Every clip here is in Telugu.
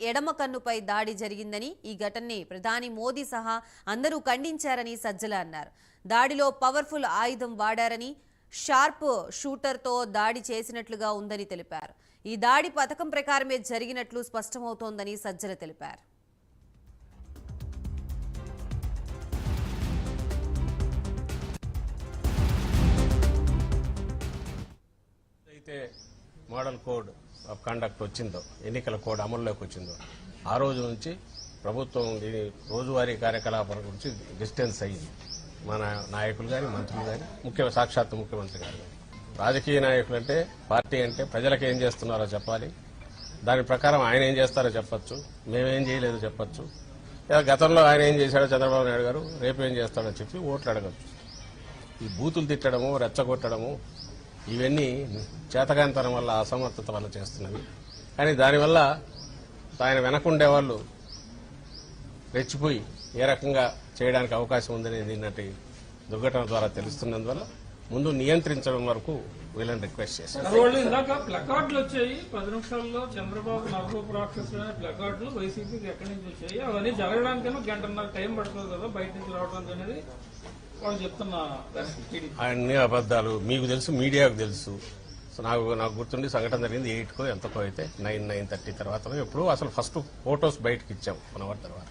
ఎడమ కన్నుపై దాడి జరిగిందని ఈ ఘటనని ప్రధాని మోదీ సహా అందరూ ఖండించారని సజ్జల అన్నారు. దాడిలో పవర్ఫుల్ ఆయుధం వాడారని షార్ప్ షూటర్తో దాడి చేసినట్లుగా ఉందని తెలిపారు. ఈ దాడి పథకం ప్రకారమే జరిగినట్లు స్పష్టమవుతోందని సజ్జల తెలిపారు. మోడల్ కోడ్ ఆఫ్ కండక్ట్ వచ్చిందో ఎన్నికల కోడ్ అమల్లోకి వచ్చిందో ఆ రోజు నుంచి ప్రభుత్వం దీని రోజువారీ కార్యకలాపాల గురించి డిస్టెన్స్ అయ్యింది. మన నాయకులు కానీ మంత్రులు కానీ ముఖ్య సాక్షాత్ ముఖ్యమంత్రి గారు కానీ రాజకీయ నాయకులు అంటే పార్టీ అంటే ప్రజలకు ఏం చేస్తున్నారో చెప్పాలి. దాని ప్రకారం ఆయన ఏం చేస్తారో చెప్పచ్చు. మేమేం చేయలేదో చెప్పచ్చు. లేదా గతంలో ఆయన ఏం చేశాడో చంద్రబాబు నాయుడు గారు రేపు ఏం చేస్తాడో చెప్పి ఓట్లు అడగచ్చు. ఈ బూతులు తిట్టడము రెచ్చగొట్టడము ఇవన్నీ చేతకాంతనం వల్ల అసమర్థత వల్ల చేస్తున్నవి. కానీ దానివల్ల ఆయన వెనకుండే వాళ్ళు రెచ్చిపోయి ఏ రకంగా చేయడానికి అవకాశం ఉందనేది నిన్నటి దుర్ఘటన ద్వారా తెలుస్తున్నందువల్ల ముందు నియంత్రించడం వరకు వీళ్ళని రిక్వెస్ట్ చేశారు ఇందాక ప్లకార్డులు వచ్చాయి. పది నిమిషాల్లో చంద్రబాబు నరరూప రాక్షసులు అనే ప్లకార్డులు వైసీపీకి ఎక్కడి నుంచి వచ్చాయి? అవన్నీ జరగడానికైనా గంటన్నర టైం పడుతుంది కదా బయట నుంచి రావడానికి అనేది. అన్ని అబద్దాలు మీకు తెలుసు మీడియాకు తెలుసు. సో నాకు నాకు గుర్తుండి సంఘటన జరిగింది ఎయిట్కో ఎంతకో అయితే నైన్ నైన్ థర్టీ తర్వాత. ఎప్పుడు అసలు ఫస్ట్ ఫొటోస్ బయటకు ఇచ్చాం వన్ అవర్ తర్వాత.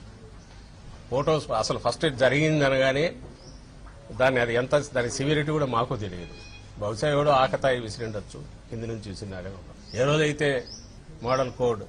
ఫొటోస్ అసలు ఫస్ట్ జరిగింది అనగానే దాన్ని అది ఎంత దాని సివిరిటీ కూడా మాకు తెలియదు. బహుశా ఎవడో ఆకతాయి విసిరిండొచ్చు. కింది నుంచి విసిరినారే ఏ రోజైతే మోడల్ కోడ్